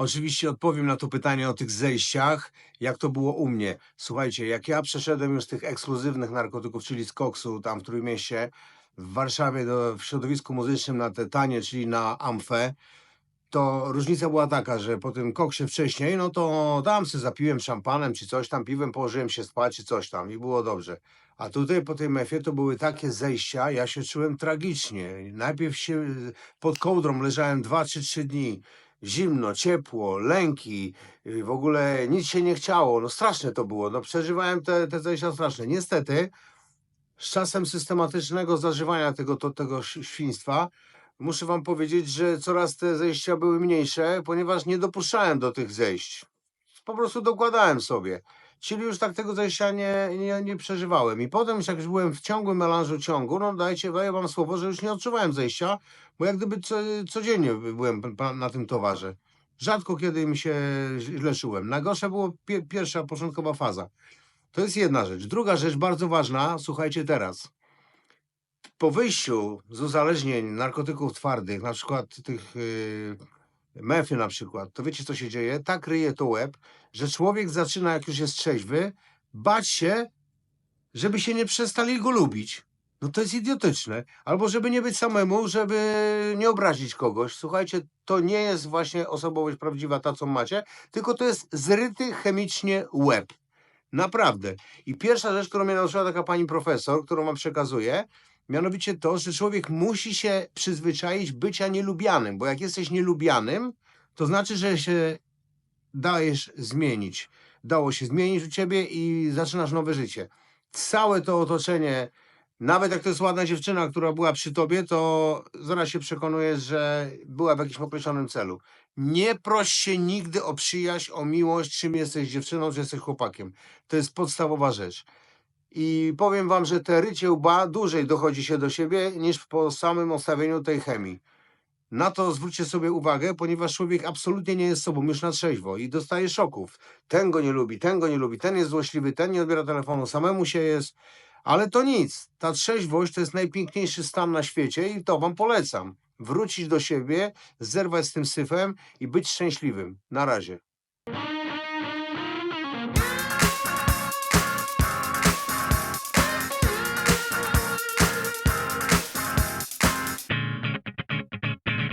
Oczywiście odpowiem na to pytanie o tych zejściach, jak to było u mnie. Słuchajcie, jak ja przeszedłem już z tych ekskluzywnych narkotyków, czyli z koksu tam w Trójmieście, w Warszawie do, w środowisku muzycznym na te tanie, czyli na amfę, to różnica była taka, że po tym koksie wcześniej, no to tam sobie zapiłem szampanem czy coś tam, piwem położyłem się spać czy coś tam i było dobrze. A tutaj po tej mefie to były takie zejścia, ja się czułem tragicznie. Najpierw się pod kołdrą leżałem 2 czy 3 dni. Zimno, ciepło, lęki, y, w ogóle nic się nie chciało. No straszne to było. No przeżywałem te, te zejścia straszne. Niestety, z czasem systematycznego zażywania tego, to, tego świństwa, muszę wam powiedzieć, że coraz te zejścia były mniejsze, ponieważ nie dopuszczałem do tych zejść. Po prostu dokładałem sobie. Czyli już tak tego zejścia nie, nie, nie przeżywałem. I potem, już jak już byłem w ciągłym melanżu ciągu, no dajcie, daję wam słowo, że już nie odczuwałem zejścia, bo jak gdyby co, codziennie byłem na tym towarze. Rzadko kiedy mi się źle czułem. Najgorsza była pie, pierwsza, początkowa faza. To jest jedna rzecz. Druga rzecz, bardzo ważna, słuchajcie teraz. Po wyjściu z uzależnień narkotyków twardych, na przykład tych yy, mefy na przykład, to wiecie co się dzieje? Tak ryje to łeb, że człowiek zaczyna, jak już jest trzeźwy, bać się, żeby się nie przestali go lubić. No to jest idiotyczne. Albo żeby nie być samemu, żeby nie obrazić kogoś. Słuchajcie, to nie jest właśnie osobowość prawdziwa, ta co macie, tylko to jest zryty chemicznie łeb. Naprawdę. I pierwsza rzecz, którą mnie nauczyła taka pani profesor, którą wam przekazuję, mianowicie to, że człowiek musi się przyzwyczaić bycia nielubianym, bo jak jesteś nielubianym, to znaczy, że się dajesz zmienić. Dało się zmienić u ciebie i zaczynasz nowe życie. Całe to otoczenie, nawet jak to jest ładna dziewczyna, która była przy tobie, to zaraz się przekonujesz, że była w jakimś określonym celu. Nie proś się nigdy o przyjaźń, o miłość, czym jesteś dziewczyną, czy jesteś chłopakiem. To jest podstawowa rzecz. I powiem wam, że te rycie łba dłużej dochodzi się do siebie niż po samym ustawieniu tej chemii. Na to zwróćcie sobie uwagę, ponieważ człowiek absolutnie nie jest sobą już na trzeźwo i dostaje szoków. Ten go nie lubi, ten go nie lubi, ten jest złośliwy, ten nie odbiera telefonu, samemu się jest. Ale to nic. Ta trzeźwość to jest najpiękniejszy stan na świecie i to wam polecam. Wrócić do siebie, zerwać z tym syfem i być szczęśliwym. Na razie.